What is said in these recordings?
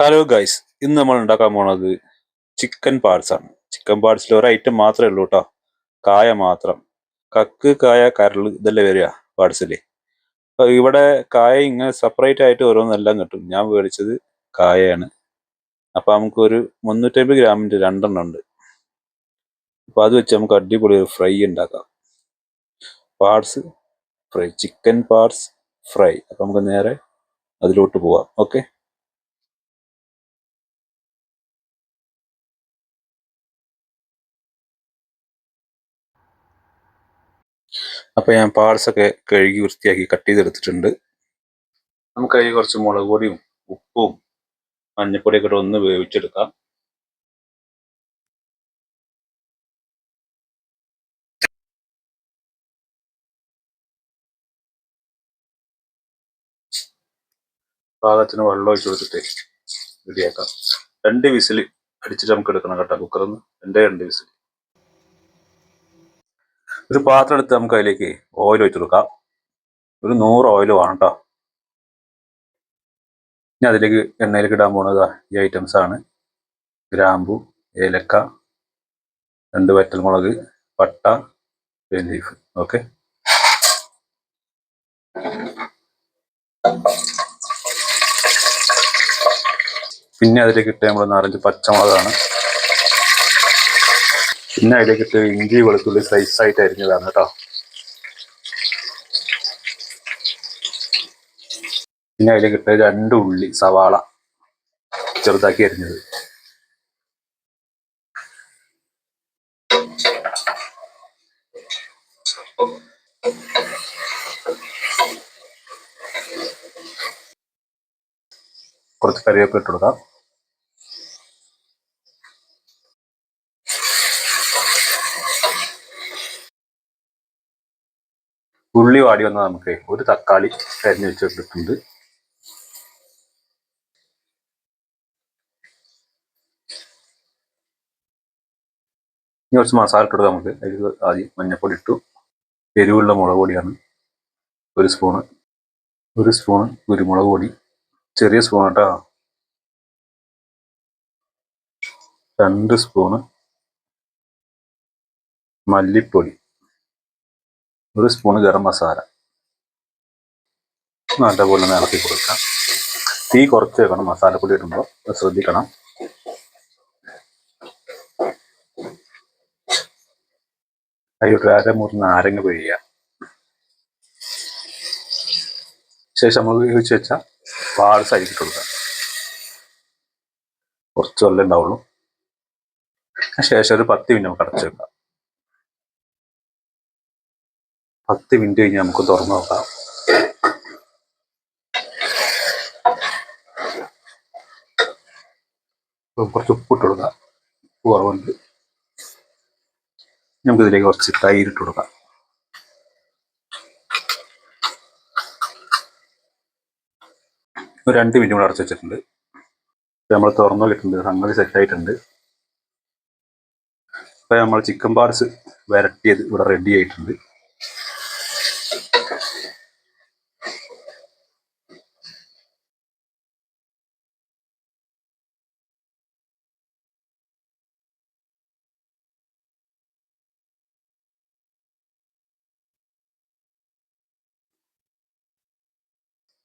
Hello guys ഇന്ന് നമ്മൾ ഉണ്ടാക്കാൻ പോണത് ചിക്കൻ പാർട്സ് ആണ്. ചിക്കൻ പാർട്സിൽ ഒരു ഐറ്റം മാത്രമേ ഉള്ളൂ കേട്ടോ കായ മാത്രം. കക്ക് കായ കരൾ ഇതല്ലേ വരിക പാർട്സിൽ അപ്പൊ ഇവിടെ കായ ഇങ്ങനെ സെപ്പറേറ്റ് ആയിട്ട് ഓരോന്നെല്ലാം കിട്ടും. ഞാൻ മേടിച്ചത് കായയാണ്. അപ്പൊ നമുക്കൊരു മുന്നൂറ്റമ്പത് ഗ്രാമിന്റെ രണ്ടെണ്ണം ഉണ്ട്. അപ്പൊ അത് വെച്ച് നമുക്ക് അടിപൊളി ഫ്രൈ ഉണ്ടാക്കാം. Parts fry chicken parts fry അപ്പൊ നമുക്ക് നേരെ അതിലോട്ട് പോവാം. ഓക്കെ അപ്പൊ ഞാൻ പാർട്സ് ഒക്കെ കഴുകി വൃത്തിയാക്കി കട്ട് ചെയ്തെടുത്തിട്ടുണ്ട്. നമുക്ക് അതിൽ കുറച്ച് മുളക് പൊടിയും ഉപ്പും മഞ്ഞപ്പൊടിയൊക്കെ ഇട്ട് ഒന്ന് വേവിച്ചെടുക്കാം. പാകത്തിന് വെള്ളം ഒഴിച്ചു കൊടുത്തിട്ട് റെഡിയാക്കാം രണ്ട് വിസിൽ അടിച്ചിട്ട് നമുക്ക് എടുക്കണം കേട്ടോ കുക്കറിൽ നിന്ന് രണ്ടേ രണ്ട് വിസിൽ ഒരു പാത്രം എടുത്ത് നമുക്ക് അതിലേക്ക് ഓയിൽ ഒഴിച്ചു കൊടുക്കാം. ഒരു നൂറ് ഓയിൽ വേണം കേട്ടോ ഇനി അതിലേക്ക് എണ്ണയിലേക്ക് ഇടാൻ പോകുന്നത് ഈ ഐറ്റംസ് ആണ്. ഗ്രാമ്പു ഏലക്ക രണ്ട് വറ്റൽമുളക് പട്ട ലീഫ് ഓക്കെ പിന്നെ അതിലേക്ക് ഇട്ട് നമ്മൾ നാലഞ്ച് പച്ചമുളകാണ്. പിന്നെ അതിലേക്ക് ഇഞ്ചി വെളുത്തുള്ളി സ്ലൈസ് ആയിട്ട് അരിഞ്ഞതാണ് കേട്ടോ. പിന്നെ അതിലേക്ക് രണ്ട് ഉള്ളി സവാള ചെറുതാക്കി അരിഞ്ഞത്. കുറച്ച് കറിയൊക്കെ ഇട്ട് കൊടുക്കാം. ഉള്ളി വാടി വന്നാൽ നമുക്ക് ഒരു തക്കാളി അരിഞ്ഞു വെച്ചിട്ടുണ്ട് ഇനി കുറച്ച് മസാല ഇട്ടു നമുക്ക്. അതിൽ ആദ്യം മഞ്ഞപ്പൊടി ഇട്ടു. എരിവുള്ള മുളക് പൊടിയാണ് ഒരു സ്പൂണ് ഒരു സ്പൂണ് കുരുമുളക് പൊടി. ചെറിയ സ്പൂൺ കേട്ടോ രണ്ട് സ്പൂണ് മല്ലിപ്പൊടി. ഒരു സ്പൂൺ ഗരം മസാല. നല്ലപോലെ ഒന്ന് ഇളക്കി കൊടുക്കാം. തീ കുറച്ച് വെക്കണം. മസാലപ്പൊടി ഇടുമ്പോൾ ശ്രദ്ധിക്കണം. ശ്രദ്ധിക്കണം അതിലൊരു അരമുറി നാരങ്ങ പിഴിയുക. ശേഷം നമ്മൾ ഉപയോഗിച്ച് വെച്ച പാട് സഹിച്ചിട്ട് കൊടുക്കുക. കുറച്ച് വെള്ളം ഉണ്ടാവുള്ളൂ. ശേഷം ഒരു പത്ത് മിനിറ്റ് നമുക്ക് അടച്ചു വെക്കാം. പത്ത് മിനിറ്റ് കഴിഞ്ഞ് നമുക്ക് തുറന്നു നോക്കാം. കുറച്ച് ഉപ്പിട്ട് കൊടുക്കാം. ഉപ്പ് കുറവുണ്ട്. നമുക്ക് ഇതിലേക്ക് കുറച്ച് തൈരിട്ട് കൊടുക്കാം. ഒരു രണ്ട് മിനിറ്റ് കൂടെ അടച്ചു വെച്ചിട്ടുണ്ട്. നമ്മൾ തുറന്നു കിട്ടുന്നുണ്ട് സംഗതി സെറ്റ് ആയിട്ടുണ്ട്. ഇപ്പൊ നമ്മൾ ചിക്കൻ പാർസ് വരട്ടിയത് ഇവിടെ റെഡി ആയിട്ടുണ്ട്.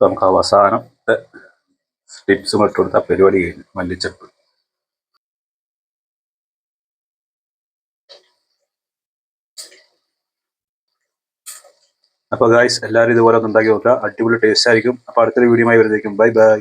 നമുക്ക് അവസാനത്തെ ടിപ്സും ഇട്ട് കൊടുത്ത പരിപാടി കഴിഞ്ഞു മല്ലിച്ചപ്പ്. അപ്പൊ ഗായ്സ് എല്ലാവരും ഇതുപോലെ ഒന്ന് ഉണ്ടാക്കി നോക്കുക. അടിപൊളി ടേസ്റ്റ് ആയിരിക്കും. അപ്പൊ അടുത്തൊരു വീഡിയോ ആയി വരുന്നേക്കും ബൈ ബൈ